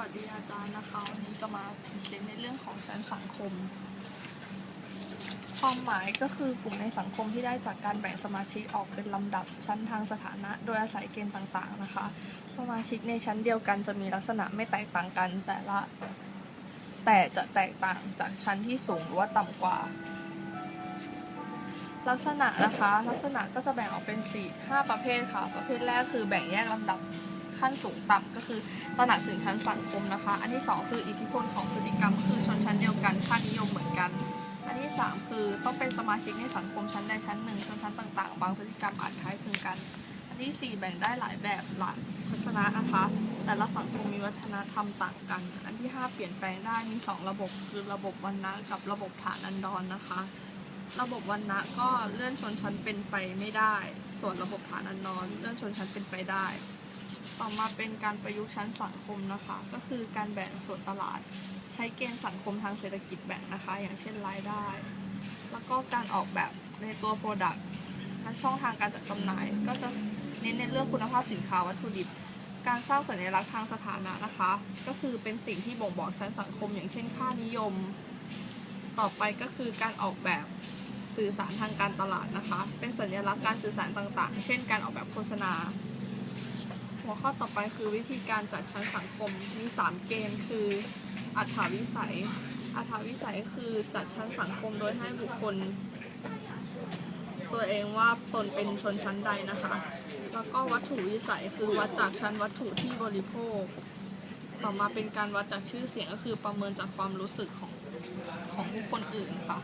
วัสดีอาจารย์นะคะวันนี้จะมาพรีเซนต์ในเรื่องของชั้นสังคม ความหมายก็คือกลุ่มในสังคมที่ได้จากการแบ่งสมาชิกออกเป็นลำดับชั้นทางสถานะ โดยอาศัยเกณฑ์ต่างๆนะคะ สมาชิกในชั้นเดียวกันจะมีลักษณะไม่แตกต่างกันแต่ละ แต่จะแตกต่างจากชั้นที่สูงหรือว่าต่ำกว่า ลักษณะนะคะ ลักษณะก็จะแบ่งออกเป็น 4 5 ประเภทค่ะ ประเภทแรกคือแบ่งแยกลำดับขั้นสูงต่ำก็คือตระหนักถึงชั้นสังคมนะคะ อันที่ 2 คืออิทธิพลของพฤติกรรมคือชนชั้นเดียวกันค่านิยมเหมือนกัน อันที่ 3 คือต้องเป็นสมาชิกในสังคมชั้นใดชั้นหนึ่งชนชั้นต่างๆ บางพฤติกรรมอาจคล้ายคลึงกัน อันที่ 4 แบ่งได้หลายแบบหลายทัศนะนะคะ แต่ละสังคมมีวัฒนธรรมต่างกัน อันที่ 5 เปลี่ยนแปลงได้มี 2 ระบบคือระบบวรรณะกับระบบฐานันดรนะคะ ระบบวรรณะก็เลื่อนชนชั้นเป็นไปไม่ได้ ส่วนระบบฐานันดรเลื่อนชนชั้นเป็นไปได้ ต่อมาเป็นการประยุกต์ชั้นสังคมนะคะ ก็คือการแบ่งส่วนตลาด ใช้เกณฑ์สังคมทางเศรษฐกิจแบ่งนะคะ อย่างเช่นรายได้ แล้วก็การออกแบบในตัว Product และช่องทางการจัดจำหน่าย ก็จะเน้นในเรื่องคุณภาพสินค้าวัตถุดิบ การสร้างสัญลักษณ์ทางสถานะนะคะ ก็คือเป็นสิ่งที่บ่งบอกชั้นสังคม อย่างเช่น ค่านิยม ต่อไปก็คือการออกแบบ สื่อสารทางการตลาดนะคะ เป็นสัญลักษณ์การสื่อสารต่างๆ เช่นการออกแบบโฆษณา หัวข้อต่อไปคือวิธีการจัดชั้นสังคม มี 3 เกณฑ์คือ อัถาวิสัย อัถาวิสัยคือจัดชั้นสังคมโดยให้บุคคล ตัวเองว่าตนเป็นชนชั้นใดนะคะ แล้วก็วัตถุวิสัยคือวัดจากชั้นวัตถุที่บริโภค ต่อมาเป็นการวัดจากชื่อเสียงก็คือประเมินจากความรู้สึกของของบุคคลอื่นค่ะ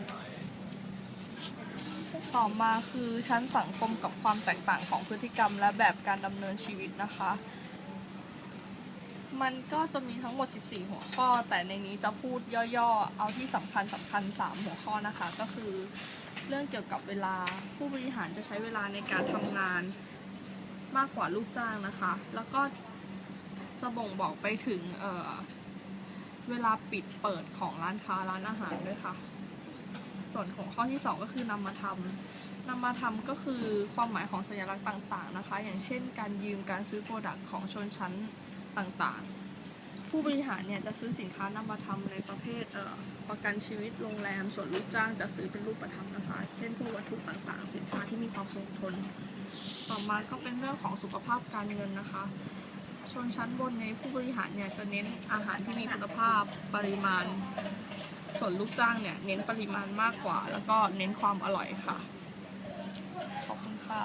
ต่อมาคือชั้นสังคมกับความแตกต่างของพฤติกรรม และแบบการดำเนินชีวิตนะคะ มันก็จะมีทั้งหมด 14 หัวข้อ แต่ในนี้จะพูดย่อๆ เอาที่สำคัญสำคัญ 3 หัวข้อนะคะ ก็คือเรื่องเกี่ยวกับเวลาผู้บริหารจะใช้เวลาในการทำงานมากกว่าลูกจ้างนะคะ แล้วก็จะบ่งบอกไปถึงเเวลาปิดเปิดของร้านค้าร้านอาหารด้วยค่ะ ส่วนของข้อที่ 2 ก็คือนำมาทำนำมาทำก็คือความหมายของสัญลักษณ์ต่างๆนะคะ อย่างเช่น การยืมการซื้อโปรดักต์ของชนชั้นต่างๆ ผู้บริหารเนี่ยจะซื้อสินค้านำมาทำในประเภทเประกันชีวิตโรงแรม ส่วนลูกจ้างจะซื้อเป็นรูปธรรมนะคะ เช่นพวกวัตถุต่างๆ สินค้าที่มีความคงทน ต่อมาก็เป็นเรื่องของสุขภาพการเงินนะคะ ชนชั้นบนในผู้บริหารเนี่ยจะเน้นอาหารที่มีคุณภาพปริมาณ ส่วนลูกจ้างเนี่ยเน้นปริมาณมากกว่า แล้วก็เน้นความอร่อยค่ะ ขอบคุณค่ะ